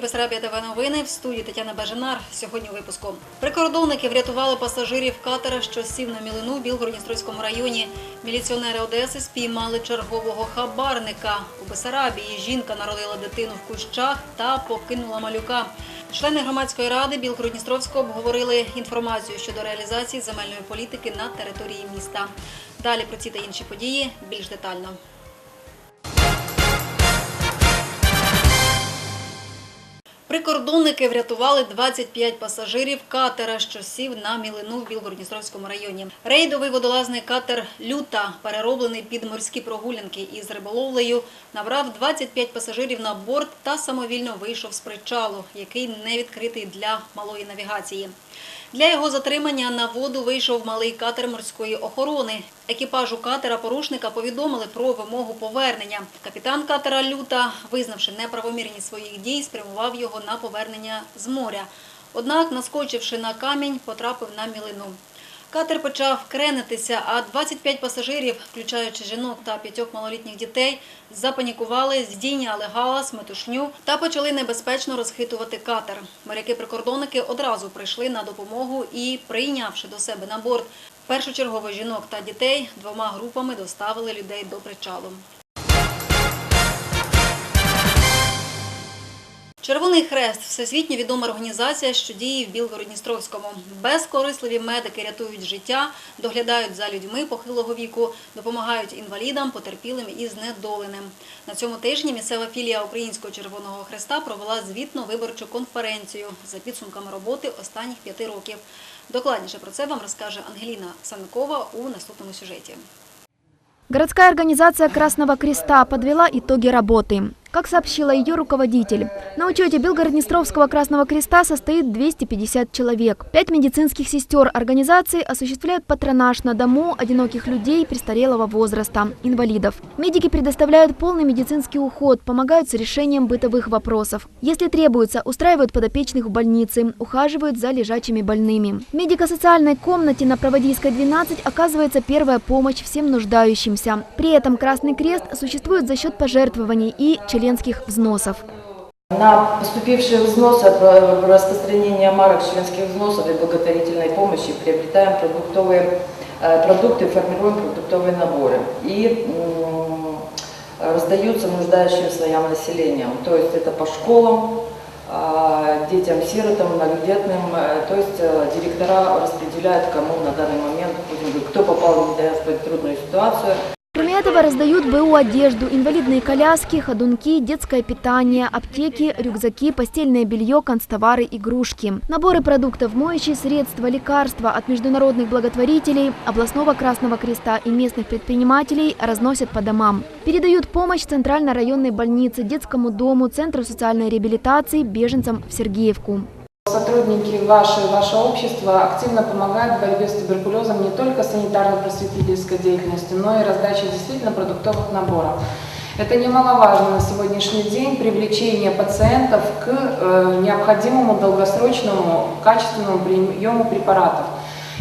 Бесарабія ТВ новини в студії Тетяна Бажанар. Сьогодні у випуску. Прикордонники врятували пасажирів катера, що сів на мілину в Білгород-Дністровському районі. Міліціонери Одеси спіймали чергового хабарника. У Бесарабії жінка народила дитину в кущах та покинула малюка. Члени громадської ради Білгород-Дністровського обговорили інформацію щодо реалізації земельної політики на території міста. Далі про ці та інші події більш детально. Прикордонники врятували 25 пасажирів катера, що сів на мілину в Білгород-Дністровському районі. Рейдовий водолазний катер «Люта», перероблений під морські прогулянки із риболовлею, набрав 25 пасажирів на борт та самовільно вийшов з причалу, який не відкритий для малої навігації. Для його затримання на воду вийшов малий катер морської охорони. Екіпажу катера порушника повідомили про вимогу повернення. Капітан катера Люта, визнавши неправомірність своїх дій, спрямував його на повернення з моря. Однак, наскочивши на камінь, потрапив на мілину. Катер почав кренитися, а 25 пасажирів, включаючи жінок та п'ятьох малолітніх дітей, запанікували, здійняли галас, метушню та почали небезпечно розхитувати катер. Моряки-прикордонники одразу прийшли на допомогу і, прийнявши до себе на борт першочергово жінок та дітей, двома групами доставили людей до причалу. Червоний хрест всесвітньо відома організація, що діє в Білгород-Дністровському. Безкорисливі медики рятують життя, доглядають за людьми похилого віку, допомагають інвалідам, потерпілим і знедоленим. На цьому тижні місцева філія Українського Червоного Хреста провела звітно виборчу конференцію за підсумками роботи останніх п'яти років. Докладніше про це вам розкаже Ангеліна Санкова у наступному сюжеті. Городская организация Красного Креста подвела итоги работы. Как сообщила ее руководитель, на учете Белгород-Днестровского Красного Креста состоит 250 человек. Пять медицинских сестер организации осуществляют патронаж на дому одиноких людей престарелого возраста, инвалидов. Медики предоставляют полный медицинский уход, помогают с решением бытовых вопросов. Если требуется, устраивают подопечных в больнице, ухаживают за лежачими больными. В медико-социальной комнате на Проводийской 12 оказывается первая помощь всем нуждающимся. При этом Красный Крест существует за счет пожертвований и членских взносов. На поступившие взносы от э, распространения марок членских взносов и благотворительной помощи приобретаем продуктовые э, продукты, формируем продуктовые наборы и раздаются нуждающим слоям населения. То есть это по школам, а, детям-сиротам, многодетным. э, То есть директора распределяют, кому на данный момент, кто попал в трудную ситуацию. Этого раздают БУ одежду, инвалидные коляски, ходунки, детское питание, аптеки, рюкзаки, постельное белье, констовары, игрушки. Наборы продуктов, моющие средства, лекарства от международных благотворителей, областного Красного Креста и местных предпринимателей разносят по домам. Передают помощь Центральной районной больнице, детскому дому, Центру социальной реабилитации, беженцам в Сергеевку. Сотрудники ваши, ваше общество активно помогают в борьбе с туберкулезом не только санитарно-просветительской деятельностью, но и раздачей действительно продуктовых наборов. Это немаловажно на сегодняшний день привлечение пациентов к э, необходимому долгосрочному качественному приему препаратов.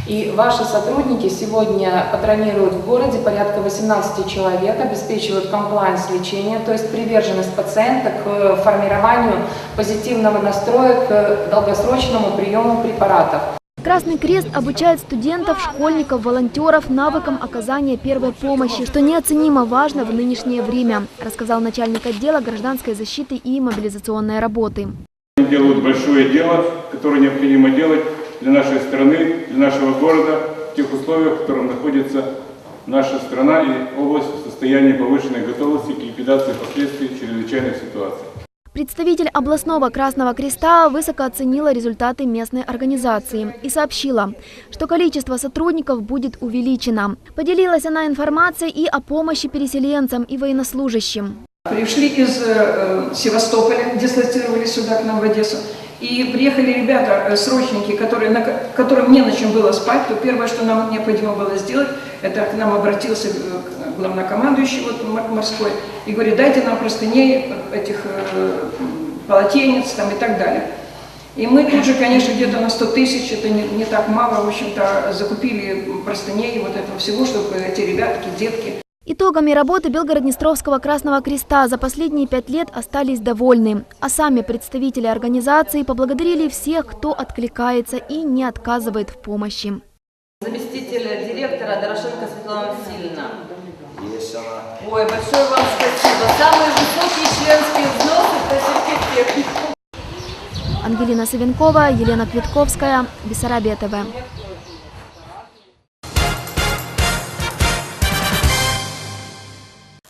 И ваши сотрудники сегодня патронируют в городе порядка 18 человек, обеспечивают комплайнс лечения, то есть приверженность пациента к формированию позитивного настроя к долгосрочному приему препаратов. Красный Крест обучает студентов, школьников, волонтеров навыкам оказания первой помощи, что неоценимо важно в нынешнее время, рассказал начальник отдела гражданской защиты и мобилизационной работы. Они делают большое дело, которое необходимо делать для нашей страны, для нашего города, в тех условиях, в которых находится наша страна и область в состоянии повышенной готовности к ликвидации последствий чрезвычайных ситуаций. Представитель областного Красного Креста высоко оценила результаты местной организации и сообщила, что количество сотрудников будет увеличено. Поделилась она информацией и о помощи переселенцам и военнослужащим. Пришли из э, Севастополя, дислоцировались сюда к нам в Одессу. И приехали ребята, э, срочники, которые, на, ко- которым не на чем было спать, то первое, что нам необходимо было сделать, это к нам обратился э, главнокомандующий вот, морской и говорит, дайте нам простыней, э, этих полотенец там, и так далее. И мы тут же, конечно, где-то на 100 тысяч, это не, не так мало, в общем-то, закупили простыней вот этого всего, чтобы эти ребятки, детки Итогами работы Белгород-Днестровского Красного Креста за последние пять лет остались довольны. А сами представители организации поблагодарили всех, кто откликается и не отказывает в помощи. Заместитель директора Дорошенко Светлана Васильевна. Есть она. Ой, большое вам спасибо. Самые высокие членские взносы – это сертификат. Ангелина Савенкова, Елена Квитковская, Бессарабия ТВ.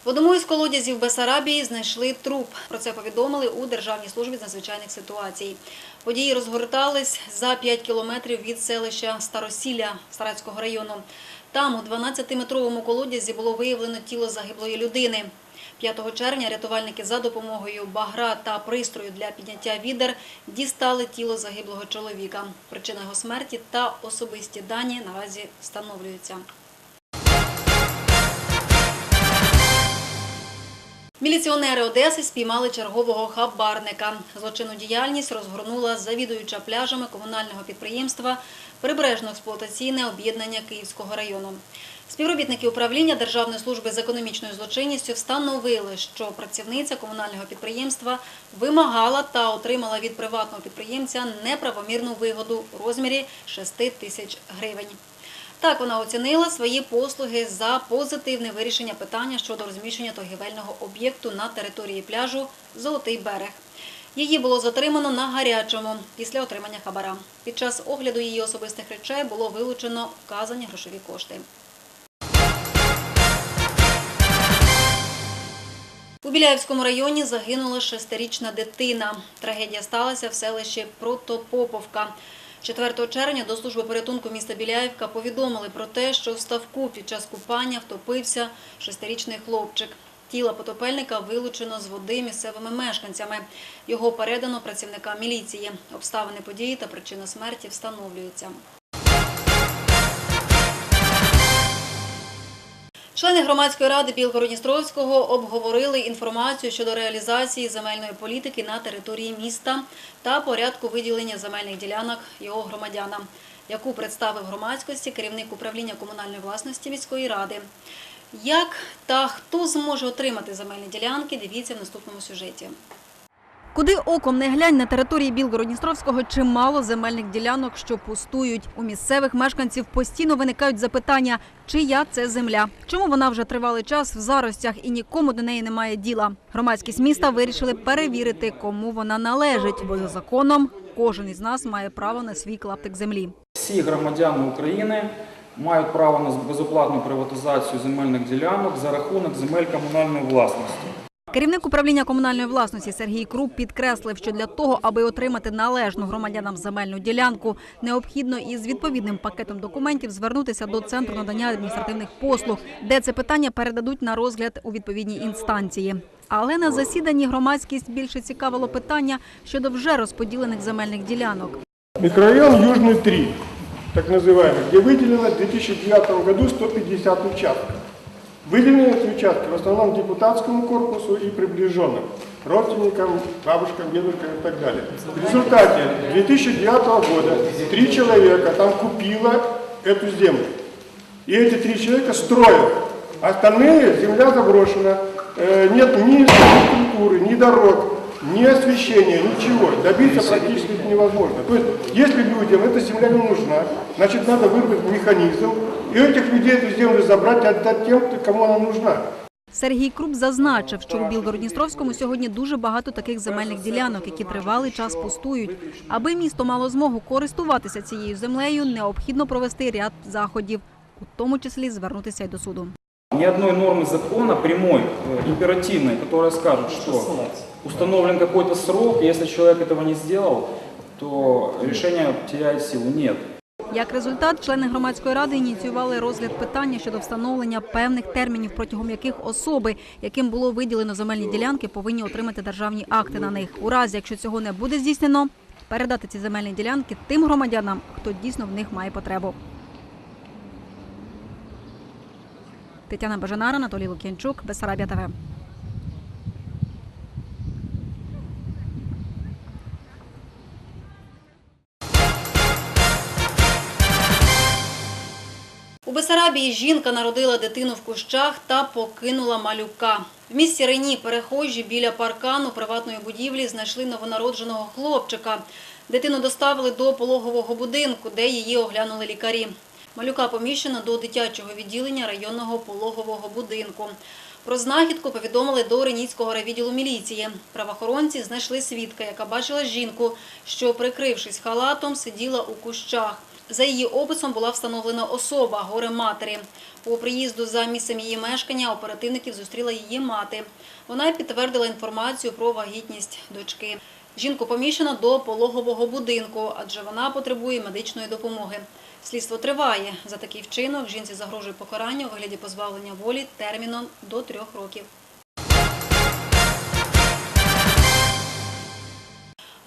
Одному із колодязів Бесарабії знайшли труп. Про це повідомили у Державній службі з надзвичайних ситуацій. Події розгортались за 5 кілометрів від селища Старосілля Старацького району. Там у 12-метровому колодязі було виявлено тіло загиблої людини. 5 червня рятувальники за допомогою багра та пристрою для підняття відер дістали тіло загиблого чоловіка. Причина його смерті та особисті дані наразі встановлюються. Міліціонери Одеси спіймали чергового хабарника. Злочинну діяльність розгорнула завідуюча пляжами комунального підприємства Прибережно-експлуатаційне об'єднання Київського району. Співробітники управління Державної служби з економічною злочинністю встановили, що працівниця комунального підприємства вимагала та отримала від приватного підприємця неправомірну вигоду у розмірі 6 тисяч гривень. Так вона оцінила свої послуги за позитивне вирішення питання щодо розміщення торгівельного об'єкту на території пляжу Золотий берег. Її було затримано на гарячому після отримання хабара. Під час огляду її особистих речей було вилучено вказані грошові кошти. У Біляївському районі загинула шестирічна дитина. Трагедія сталася в селищі Протопоповка. 4 червня до служби порятунку міста Біляївка повідомили про те, що в ставку під час купання втопився шестирічний хлопчик. Тіло потопельника вилучено з води місцевими мешканцями. Його передано працівникам міліції. Обставини події та причина смерті встановлюються. Члени громадської ради Білгородністровського обговорили інформацію щодо реалізації земельної політики на території міста та порядку виділення земельних ділянок його громадянам, яку представив громадськості керівник управління комунальної власності міської ради. Як та хто зможе отримати земельні ділянки, дивіться в наступному сюжеті. Куди оком не глянь на території Білгородністровського чимало земельних ділянок, що пустують. У місцевих мешканців постійно виникають запитання, чия це земля, чому вона вже тривалий час в заростях і нікому до неї немає діла. Громадськість міста вирішили перевірити, кому вона належить, бо за законом кожен із нас має право на свій клаптик землі. Всі громадяни України мають право на безоплатну приватизацію земельних ділянок за рахунок земель комунальної власності. Керівник управління комунальної власності Сергій Круп підкреслив, що для того, аби отримати належну громадянам земельну ділянку, необхідно із відповідним пакетом документів звернутися до центру надання адміністративних послуг, де це питання передадуть на розгляд у відповідній інстанції. Але на засіданні громадськість більше цікавило питання щодо вже розподілених земельних ділянок. Микрорайон Южный 3, так называемый, где выделено в 2009 году 150 участков. Выделены эти участки в основном депутатскому корпусу и приближенным, родственникам, бабушкам, дедушкам и так далее. В результате 2009 года три человека там купило эту землю. И эти три человека строят. Остальные земля заброшена, э, нет ни культуры, ни дорог, ни освещения, ничего. Добиться практически невозможно. То есть, если людям эта земля не нужна, значит, надо выработать механизм, и этих людей эту землю забрать и отдать тем, кто- кому она нужна. Сергій Круп зазначив, що у Білгородністровському сьогодні дуже багато таких земельних ділянок, які тривалий час пустують. Аби місто мало змогу користуватися цією землею, необхідно провести ряд заходів, у тому числі звернутися й до суду. Ни одной нормы закона прямой, э, императивной, которая скажет, что установлен какой-то срок, если человек этого не сделал, то решение теряет силу. Нет. Як результат, члени громадської ради ініціювали розгляд питання щодо встановлення певних термінів, протягом яких особи, яким було виділено земельні ділянки, повинні отримати державні акти на них. У разі, якщо цього не буде здійснено, передати ці земельні ділянки тим громадянам, хто дійсно в них має потребу. Тетяна Бажанара, Анатолій Лук'янчук, Бесарабія ТВ. У Бесарабії жінка народила дитину в кущах та покинула малюка. В місті Рені перехожі біля паркану приватної будівлі знайшли новонародженого хлопчика. Дитину доставили до пологового будинку, де її оглянули лікарі. Малюка поміщено до дитячого відділення районного пологового будинку. Про знахідку повідомили до Реніцького райвідділу міліції. Правоохоронці знайшли свідка, яка бачила жінку, що, прикрившись халатом, сиділа у кущах. За її описом була встановлена особа, горе матері. По приїзду за місцем її мешкання оперативників зустріла її мати. Вона підтвердила інформацію про вагітність дочки. Жінку поміщено до пологового будинку, адже вона потребує медичної допомоги. Слідство триває. За такий вчинок жінці загрожує покарання у вигляді позбавлення волі терміном до трьох років.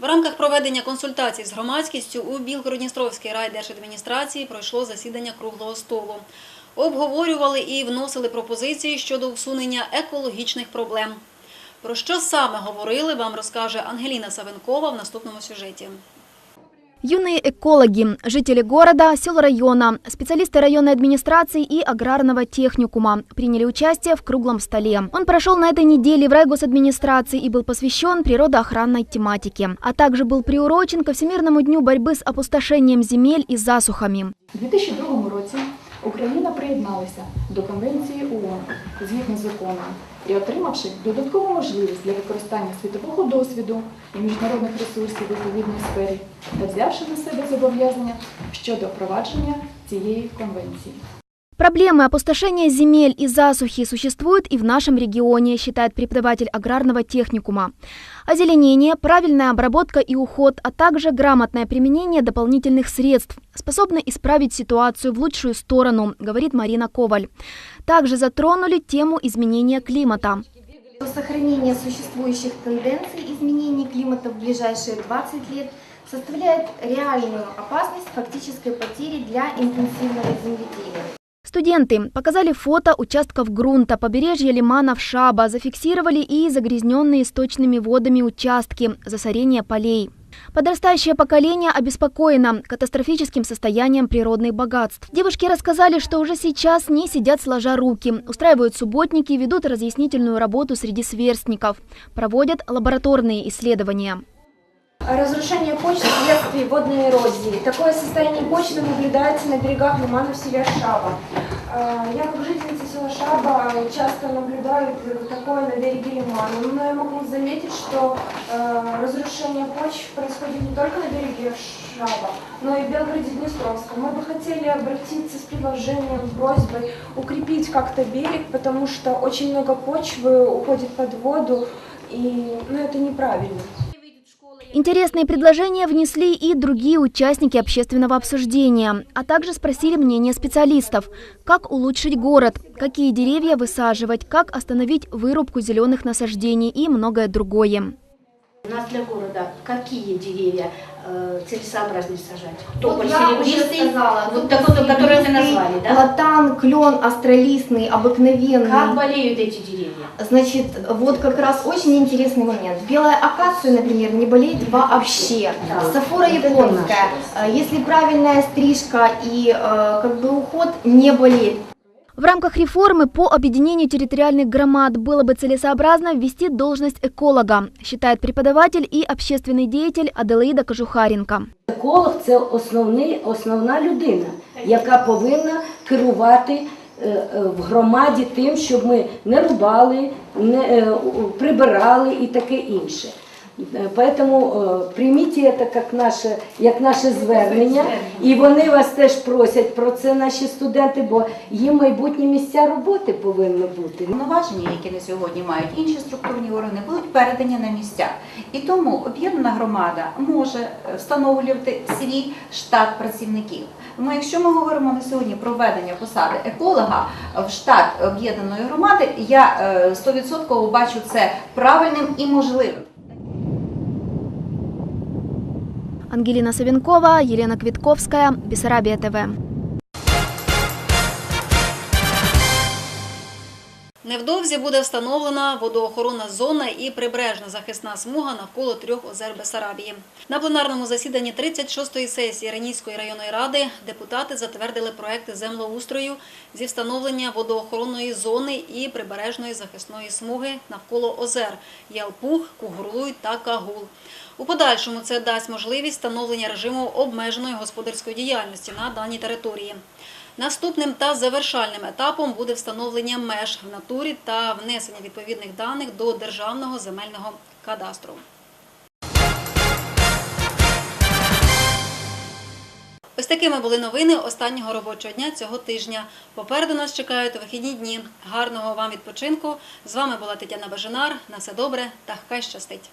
В рамках проведення консультацій з громадськістю у Білгородністровській райдержадміністрації пройшло засідання круглого столу. Обговорювали і вносили пропозиції щодо усунення екологічних проблем. Про що саме говорили, вам розкаже Ангеліна Савенкова в наступному сюжеті. Юные экологи, жители города, сел района, специалисты районной администрации и аграрного техникума приняли участие в круглом столе. Он прошел на этой неделе в райгосадминистрации и был посвящен природоохранной тематике, а также был приурочен ко Всемирному дню борьбы с опустошением земель и засухами. У 2002 році Україна приєдналася до Конвенції ООН згідно з законом і отримавши додаткову можливість для використання світового досвіду і міжнародних ресурсів у відповідній сфері та взявши на себе зобов'язання щодо впровадження цієї конвенції. Проблемы опустошения земель и засухи существуют и в нашем регионе, считает преподаватель аграрного техникума. Озеленение, правильная обработка и уход, а также грамотное применение дополнительных средств способны исправить ситуацию в лучшую сторону, говорит Марина Коваль. Также затронули тему изменения климата. Сохранение существующих тенденций изменений климата в ближайшие 20 лет составляет реальную опасность фактической потери для интенсивного земледелия. Студенты показали фото участков грунта побережья лиманов Шаба, зафиксировали и загрязненные сточными водами участки, засорение полей. Подрастающее поколение обеспокоено катастрофическим состоянием природных богатств. Девушки рассказали, что уже сейчас не сидят сложа руки, устраивают субботники, ведут разъяснительную работу среди сверстников, проводят лабораторные исследования. Разрушение почвы вследствие водной эрозии. Такое состояние почвы наблюдается на берегах лиманов села Шаба. Э, Я как жительница села Шаба часто наблюдаю такое на береге лимана. Но я могу заметить, что э, разрушение почв происходит не только на береге Шаба, но и в Белгороде Днестровском. Мы бы хотели обратиться с предложением, с просьбой укрепить как-то берег, потому что очень много почвы уходит под воду, и ну, это неправильно. Интересные предложения внесли и другие участники общественного обсуждения, а также спросили мнение специалистов, как улучшить город, какие деревья высаживать, как остановить вырубку зеленых насаждений? И многое другое. У нас для города какие деревья целесообразнее сажать? Вот Тополь я уже серебристый, сказала, вот тут такой, который вы серебристый, назвали, да? Платан, клен, остролистный, обыкновенный. Как болеют эти деревья? Значит, вот как раз очень интересный момент. Белая акация, например, не болеет вообще. Да. Сафора Вот это японская, э, если правильная стрижка и э, как бы уход, не болеет. В рамках реформы по объединению территориальных громад было бы целесообразно ввести должность эколога, считает преподаватель и общественный деятель Аделаида Кожухаренко. Еколог це основний, основна людина, яка повинна керувати е, е, в громаді тим, щоб ми не рубали, не е, у- прибирали і таке інше. Е, Поэтому е, прийміть це як наше, як наше звернення, і вони вас теж просять про це, наші студенти, бо їм майбутні місця роботи повинні бути. Повноваження, які на сьогодні мають інші структурні органи, будуть передані на місця. І тому об'єднана громада може е, встановлювати свій штат працівників. Тому якщо ми говоримо на сьогодні про введення посади еколога в штат об'єднаної громади, я е, 100% бачу це правильним і можливим. Ангелина Савенкова, Елена Квитковская, Бессарабия ТВ. Невдовзі буде встановлена водоохоронна зона і прибережна захисна смуга навколо трьох озер Бесарабії. На пленарному засіданні 36-ї сесії Ренійської районної ради депутати затвердили проекти землеустрою зі встановлення водоохоронної зони і прибережної захисної смуги навколо озер Ялпух, Кугурлуй та Кагул. У подальшому це дасть можливість встановлення режиму обмеженої господарської діяльності на даній території. Наступним та завершальним етапом буде встановлення меж в натурі та внесення відповідних даних до Державного земельного кадастру. Ось такими були новини останнього робочого дня цього тижня. Попереду нас чекають вихідні дні. Гарного вам відпочинку. З вами була Тетяна Бажанар. На все добре та хай щастить.